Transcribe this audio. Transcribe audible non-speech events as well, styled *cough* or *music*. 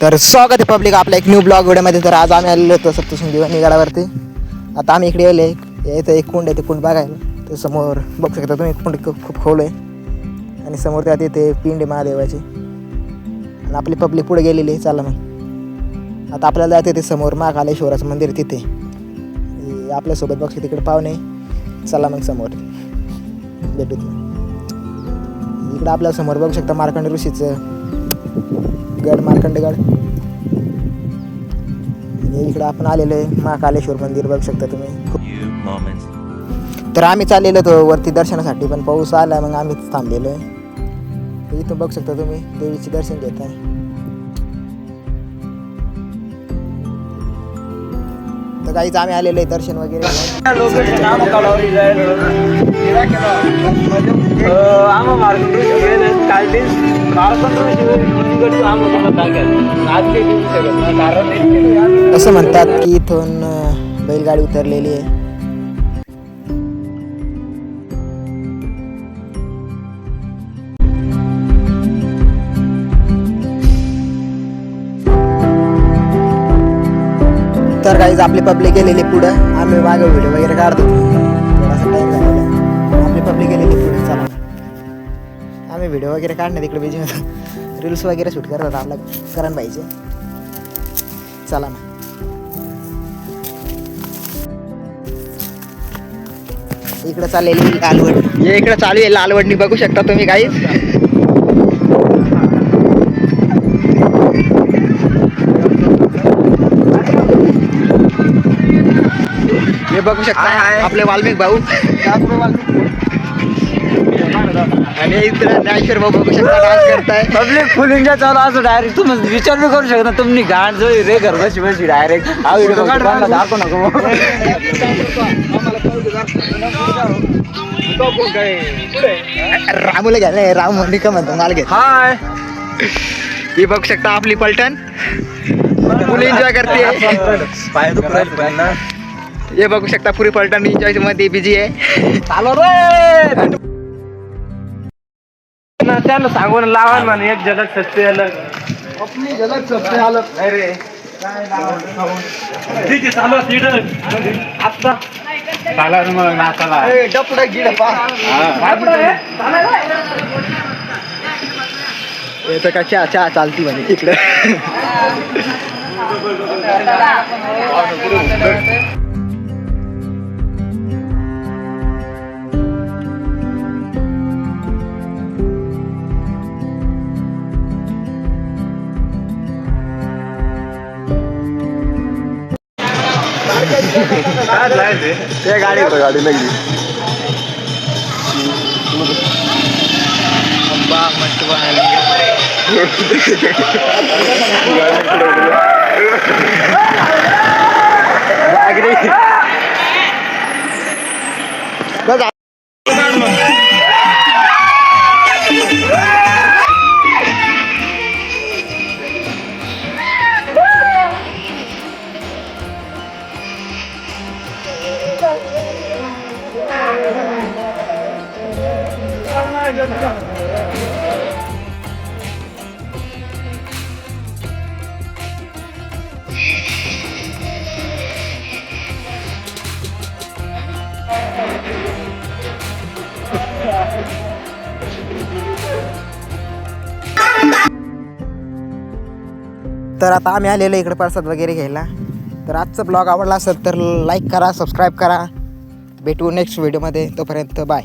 तर स्वागत आहे पब्लिक आपल्या एक न्यू ब्लॉग व्हिडिओमध्ये. तर आज आम्ही आलेलो होतो सप्तशृंगी निघाडावरती आता आम्ही इकडे आले इथं एक कुंड आहे ते कुंड बघायला. तर समोर बघू शकता तुम्ही कुंड खूप खूप खोल आहे. आणि समोर त्यात येते पिंड आहे महादेवाची. आणि आपली पब्लिक पुढे गेलेली आहे चला मग. आता आपल्याला जायचं ते समोर महाकालेश्वराचं मंदिर तिथे. आपल्यासोबत बघू तिकडे पाहुणे चला मग समोर. भेटू इकडं आपल्यासमोर बघू शकता मार्कंड ऋषीचं गड मार्कंड आणि इकडं आपण आलेलो आहे महाकालेश्वर मंदिर बघू शकता तुम्ही. तर आम्ही चाललेलो होतो वरती दर्शनासाठी पण पाऊस आला मग आम्ही थांबलेलो आहे. इथून बघू शकता तुम्ही देवीचे दर्शन घेत आहे. तर काहीच आम्ही आलेलो आहे दर्शन वगैरे घेऊन. असं म्हणतात की इथून बैलगाडी उतरलेली आहे. तर काहीच आपली पब्लिक गेलेली पुढं. आम्ही मागे व्हिडिओ वगैरे काढतो. आम्ही व्हिडिओ वगैरे काढण्यात इकडे बिझी होतो रील्स वगैरे शूट करत होतो आपला करण पाहिजे चला ना. इकडे चाललेली लालवड. हे इकडे चालू आहे लालवडनी बघू शकता तुम्ही काही हे बघू शकता आपले वाल्मिक भाऊ. आणि इकडे ज्ञानेश्वर भाऊ बघू शकता डान्स करताय. पब्लिक फुल एन्जॉय चालू असं डायरेक्ट तुम्ही विचार बी करू शकता. तुम्ही घाण जोळी रे घर बशी बशी डायरेक्ट हा व्हिडिओ दाखवू नको. रामूला घ्या नाही राम म्हणली का म्हणतो मला घेत हाय ही बघू शकता आपली पलटण. फुल एन्जॉय करते. हे बघू शकता पुरी पलटण एन्जॉयमध्ये बिझी आहे. चालू रे. त्याला सांगून लावा म्हणे एक जगात सत्य आलं. आपली जगात सबसे हालत नाही रे. ठीक आहे चालू रे मग नाचाला डपड गिड का चहा चहा चालती म्हणे इकडे. ते गाडी गाडी लागली अब्बा मस्त *laughs* तर आता आम्ही आलेलो इकडे प्रसाद वगैरे घ्यायला. तर आजचा ब्लॉग आवडला असेल तर लाईक करा सबस्क्राईब करा. भेटू नेक्स्ट व्हिडिओमध्ये तोपर्यंत बाय